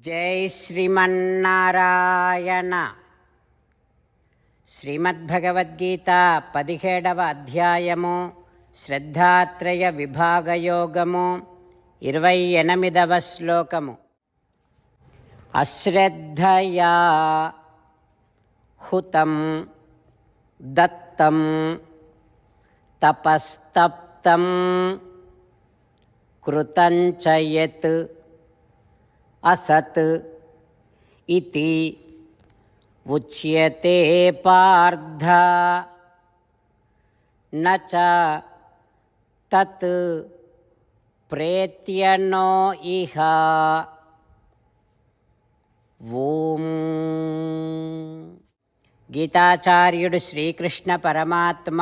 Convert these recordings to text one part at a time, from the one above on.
జై శ్రీమన్నారాయణ. శ్రీమద్భగవద్గీత పదిహేడవ అధ్యాయము శ్రద్ధాత్రయ విభాగయోగము ఇరవై ఎనిమిదవ శ్లోకము. అశ్రద్ధయా హుతం దత్తం తపస్తప్తం కృతంచయత్ असत् इति उच्यते पार्थ न च तत् प्रेत्यनो इह ఓం గీతాచార్యుడు శ్రీకృష్ణ పరమాత్మ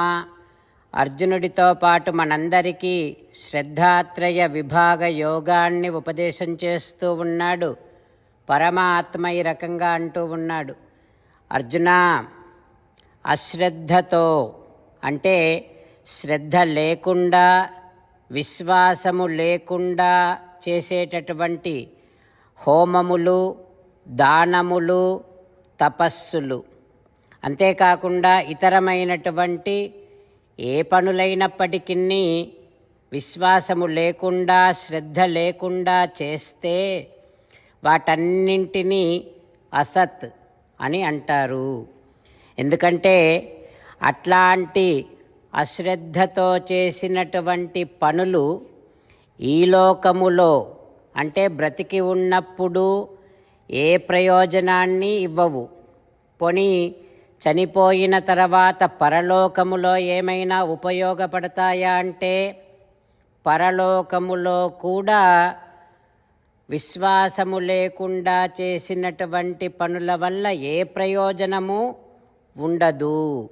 అర్జునుడితో పాటు మనందరికీ శ్రద్ధాత్రయ విభాగ యోగాన్ని ఉపదేశం చేస్తూ ఉన్నాడు. పరమాత్మ ఈ రకంగా అంటూ ఉన్నాడు. అర్జున అశ్రద్ధతో అంటే శ్రద్ధ లేకుండా విశ్వాసము లేకుండా చేసేటటువంటి హోమములు దానములు తపస్సులు. అంతేకాకుండా ఇతరమైనటువంటి ఏ పనులైనప్పటికీ విశ్వాసము లేకుండా శ్రద్ధ లేకుండా చేస్తే వాటన్నింటినీ అసత్ అని అంటారు. ఎందుకంటే అట్లాంటి అశ్రద్ధతో చేసినటువంటి పనులు ఈ లోకములో అంటే బ్రతికి ఉన్నప్పుడు ఏ ప్రయోజనాన్ని ఇవ్వవు. పోనీ చనిపోయిన తర్వాత పరలోకములో ఏమైనా ఉపయోగపడతాయా అంటే పరలోకములో కూడా విశ్వాసము లేకుండా చేసినటువంటి పనుల వల్ల ఏ ప్రయోజనము ఉండదు.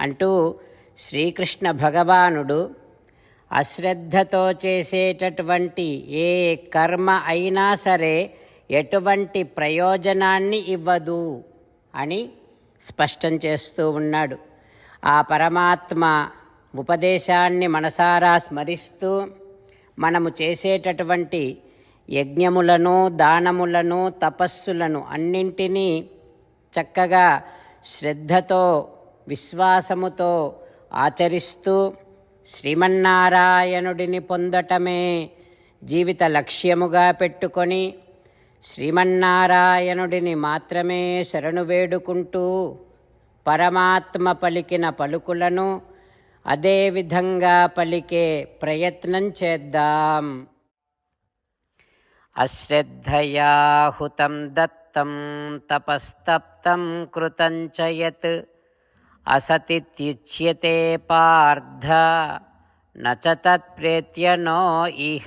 అంటూ శ్రీకృష్ణ భగవానుడు అశ్రద్ధతో చేసేటటువంటి ఏ కర్మ అయినా సరే ఎటువంటి ప్రయోజనాన్ని ఇవ్వదు అని స్పష్టం చేస్తూ ఉన్నాడు. ఆ పరమాత్మ ఉపదేశాన్ని మనసారా స్మరిస్తూ మనము చేసేటటువంటి యజ్ఞములను దానములను తపస్సులను అన్నింటినీ చక్కగా శ్రద్ధతో విశ్వాసముతో ఆచరిస్తూ శ్రీమన్నారాయణుడిని పొందటమే జీవిత లక్ష్యముగా పెట్టుకొని శ్రీమన్నారాయణుడిని మాత్రమే శరణు వేడుకుంటూ పరమాత్మ పలికిన పలుకులను అదేవిధంగా పలికే ప్రయత్నం చేద్దాం. అశ్రద్ధయా హుతం దత్తం తపస్తప్తం కృతం చయత్ అసతిత్యుచ్యతే పార్థ నచ తత్ప్రేత్యనో ఇహ.